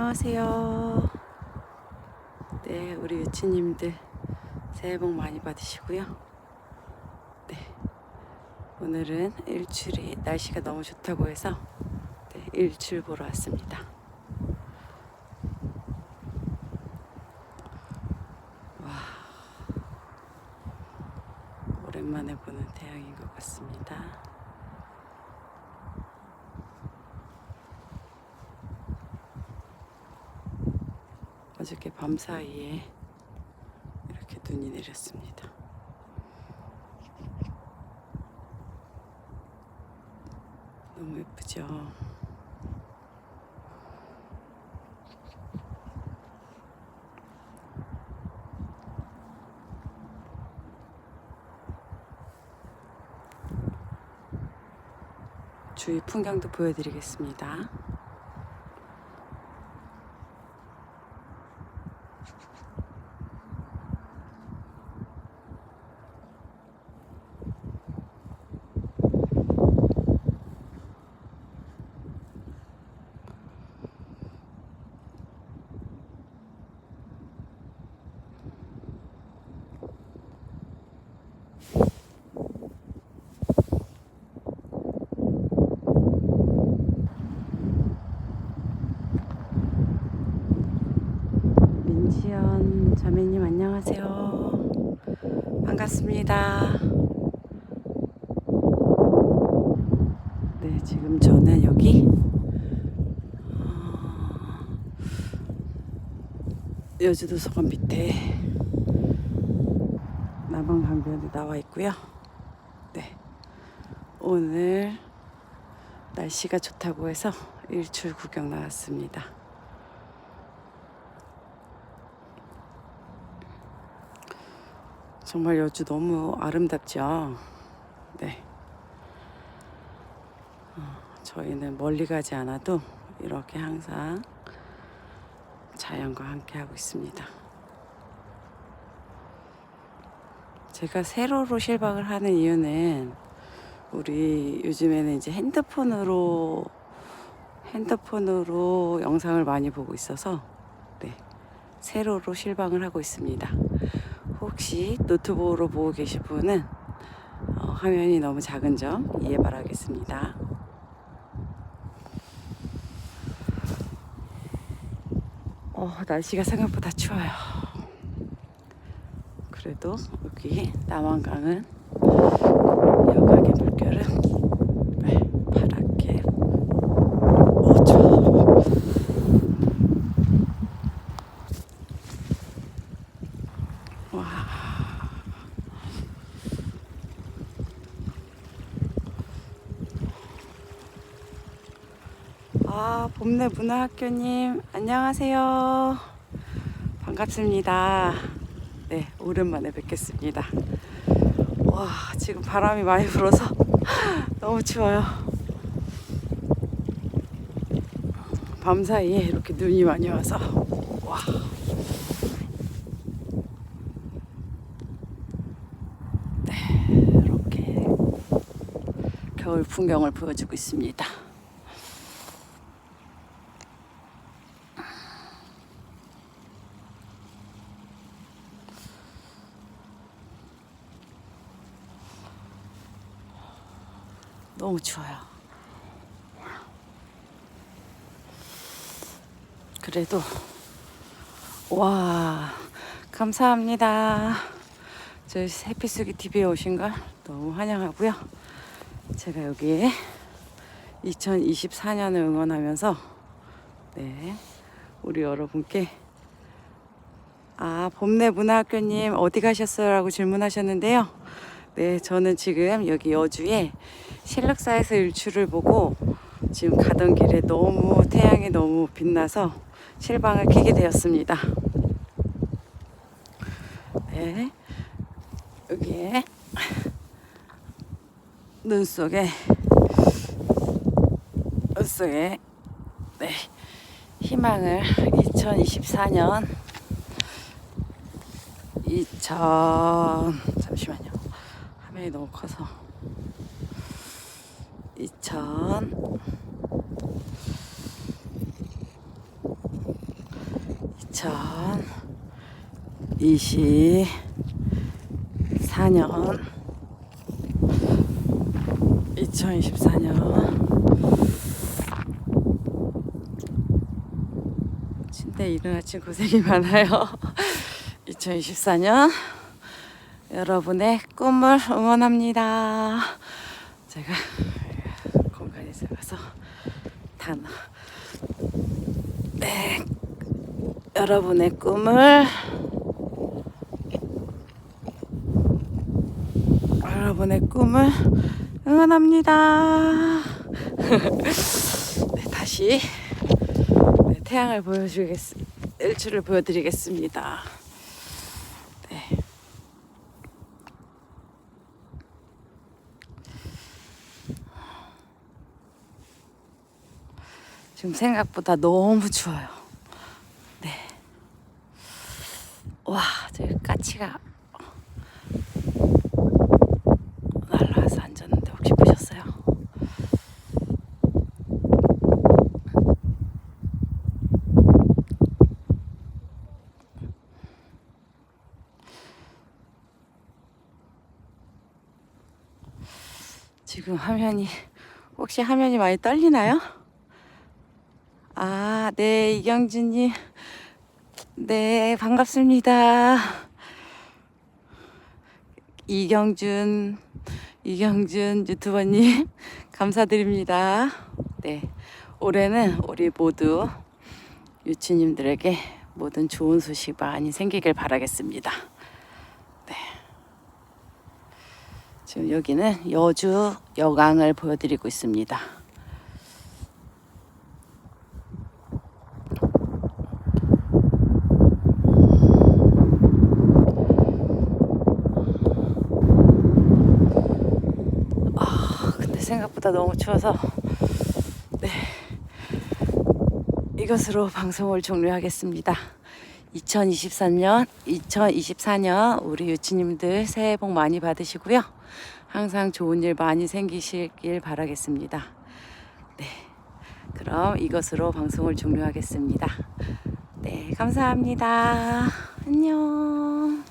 안녕하세요. 네, 우리 유치님들 새해 복 많이 받으시고요. 네, 오늘은 일출이 날씨가 너무 좋다고 해서 네, 일출 보러 왔습니다. 와, 오랜만에 보는 태양인 것 같습니다. 어저께 밤 사이에 이렇게 눈이 내렸습니다. 너무 예쁘죠? 주위 풍경도 보여드리겠습니다. 민지연 자매님 안녕하세요. 반갑습니다. 네, 지금 저는 여기 어, 여주도서관 밑에 남한강변에 나와 있고요. 네, 오늘 날씨가 좋다고 해서 일출 구경 나왔습니다. 정말 여주 너무 아름답죠. 네. 어, 저희는 멀리 가지 않아도 이렇게 항상 자연과 함께 하고 있습니다. 제가 세로로 실박을 하는 이유는 우리 요즘에는 이제 핸드폰으로 핸드폰으로 영상을 많이 보고 있어서 네. 세로로 실방을 하고 있습니다. 혹시 노트북으로 보고 계신 분은 어, 화면이 너무 작은 점 이해 바라겠습니다. 어, 날씨가 생각보다 추워요. 그래도 여기 남한강은 여각의 물결은 네, 파랗게 어, 추워. 와. 아, 봄내 문화학교님, 안녕하세요. 반갑습니다. 네, 오랜만에 뵙겠습니다. 와, 지금 바람이 많이 불어서 너무 추워요. 밤 사이에 이렇게 눈이 많이 와서, 와. 이렇게 겨울 풍경을 보여주고 있습니다. 너무 추워요. 그래도 와 감사합니다. 저희 해피수기 TV에 오신 걸 너무 환영하고요. 제가 여기에 2024년을 응원하면서 네 우리 여러분께 아 봄내 문화학교님 어디 가셨어요라고 질문하셨는데요. 네 저는 지금 여기 여주에 실륵사에서 일출을 보고 지금 가던 길에 너무 태양이 너무 빛나서 실방을 켜게 되었습니다. 네. 여기에 눈 속에 눈 속에 네 희망을 2024년 2000 잠시만요 화면이 너무 커서. 2000 2024년. 2024년. 침대 아침 고생이 많아요. 2024년 여러분의 꿈을 응원합니다 제가 공간에 들어가서 단어 네 여러분의 꿈을 여러분의 꿈을 응원합니다. 네, 다시 네, 태양을 보여주겠, 일출을 보여드리겠습니다. 지금 생각보다 너무 추워요. 네. 와, 저 까치가 날라와서 앉았는데 혹시 보셨어요? 지금 화면이 혹시 화면이 많이 떨리나요? 아, 네, 이경준님. 네, 반갑습니다. 이경준, 이경준 유튜버님, 감사드립니다. 네, 올해는 우리 모두 유치님들에게 모든 좋은 소식 많이 생기길 바라겠습니다. 네. 지금 여기는 여주 여강을 보여드리고 있습니다. 근데 생각보다 너무 추워서 네 이것으로 방송을 종료하겠습니다. 2023년, 2024년 우리 유치님들 새해 복 많이 받으시고요. 항상 좋은 일 많이 생기시길 바라겠습니다. 네, 그럼 이것으로 방송을 종료하겠습니다. 네, 감사합니다. 안녕.